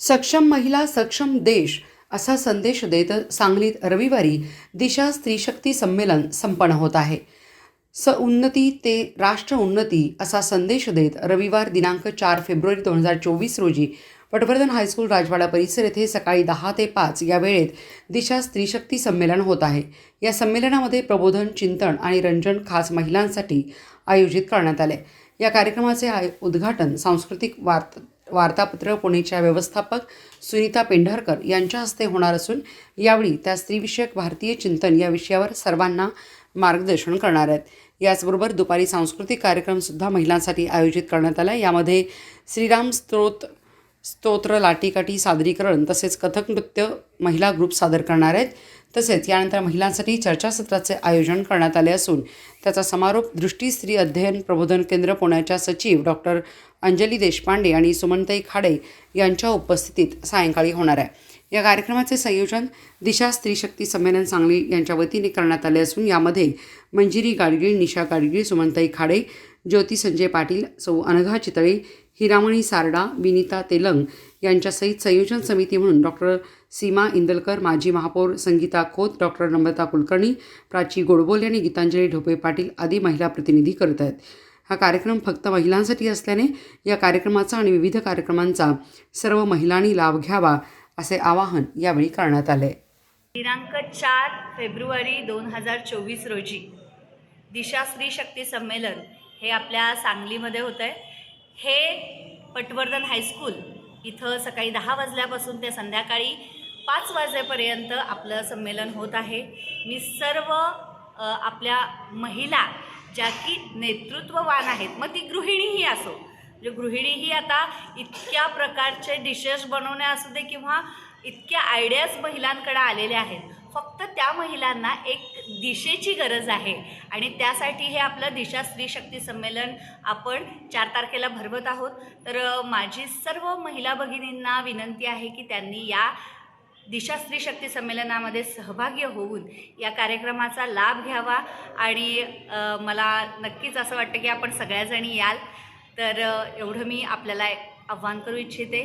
सक्षम महिला सक्षम देश असा संदेश देत सांगलीत रविवारी दिशा स्त्रीशक्ती संमेलन संपन्न होत आहे. स उन्नती ते राष्ट्र उन्नती असा संदेश देत रविवार दिनांक चार फेब्रुवारी दोन हजार चोवीस रोजी पटवर्धन हायस्कूल राजवाडा परिसर येथे सकाळी दहा ते पाच या वेळेत दिशा स्त्रीशक्ती संमेलन होत आहे. या संमेलनामध्ये प्रबोधन चिंतन आणि रंजन खास महिलांसाठी आयोजित करण्यात आले. या कार्यक्रमाचे आय उद्घाटन सांस्कृतिक वार्त वार्तापत्र पुणेच्या व्यवस्थापक सुनीता पेंढारकर यांच्या हस्ते होणार असून यावेळी त्या स्त्रीविषयक भारतीय चिंतन या विषयावर सर्वांना मार्गदर्शन करणार आहेत. याचबरोबर दुपारी सांस्कृतिक कार्यक्रमसुद्धा महिलांसाठी आयोजित करण्यात आला. यामध्ये श्रीराम स्त्रोत स्तोत्र लाटीकाठी सादरीकरण तसेच कथक नृत्य महिला ग्रुप सादर करणार आहेत. तसेच यानंतर महिलांसाठी चर्चासत्राचे आयोजन करण्यात आले असून त्याचा समारोप दृष्टी स्त्री अध्ययन प्रबोधन केंद्र पुण्याच्या सचिव डॉक्टर अंजली देशपांडे आणि सुमनताई खाडे यांच्या उपस्थितीत सायंकाळी होणार आहे. या कार्यक्रमाचे संयोजन दिशा स्त्री शक्ती संमेलन सांगली यांच्या वतीने करण्यात आले असून यामध्ये मंजिरी गाडगीळ निशा गाडगीळ सुमनताई खाडे ज्योती संजय पाटील सौ अनघा चितळे हिरामणी सारडा विनिता तेलंग यांच्यासहित संयोजन समिती म्हणून डॉक्टर सीमा इंदलकर माजी महापौर संगीता खोत डॉक्टर नम्रता कुलकर्णी प्राची गोडबोले आणि गीतांजली ढोपे पाटील आदी महिला प्रतिनिधी करत आहेत. हा कार्यक्रम फक्त महिलांसाठी असल्याने या कार्यक्रमाचा आणि विविध कार्यक्रमांचा सर्व महिलांनी लाभ घ्यावा असे आवाहन यावेळी करण्यात आले. दिनांक चार फेब्रुवारी दोन हजार चोवीस रोजी दिशा स्त्री शक्ती संमेलन हे आपल्या सांगलीमध्ये होतं आहे हे पटवर्धन हायस्कूल इथं सकाळी दहा वाजल्यापासून ते संध्याकाळी पाच वाजेपर्यंत आपलं संमेलन होत आहे. मी सर्व आपल्या महिला ज्या की नेतृत्ववान आहेत मग ती गृहिणीही असो. म्हणजे गृहिणीही आता इतक्या प्रकारचे डिशेस बनवणे असू दे किंवा इतक्या आयडियाज महिलांकडे आलेल्या आहेत. फक्त त्या महिलांना एक दिशेची गरज आहे. आणि त्यासाठी हे आपलं दिशा स्त्री शक्ती संमेलन आपण चार तारखेला भरवत आहोत. तर माझी सर्व महिला भगिनींना विनंती आहे की त्यांनी या दिशा स्त्री शक्ती संमेलनामध्ये सहभागी होऊन या कार्यक्रमाचा लाभ घ्यावा. आणि मला नक्कीच असं वाटतं की आपण सगळ्याजणी याल. तर एवढं मी आपल्याला आव्हान करू इच्छिते.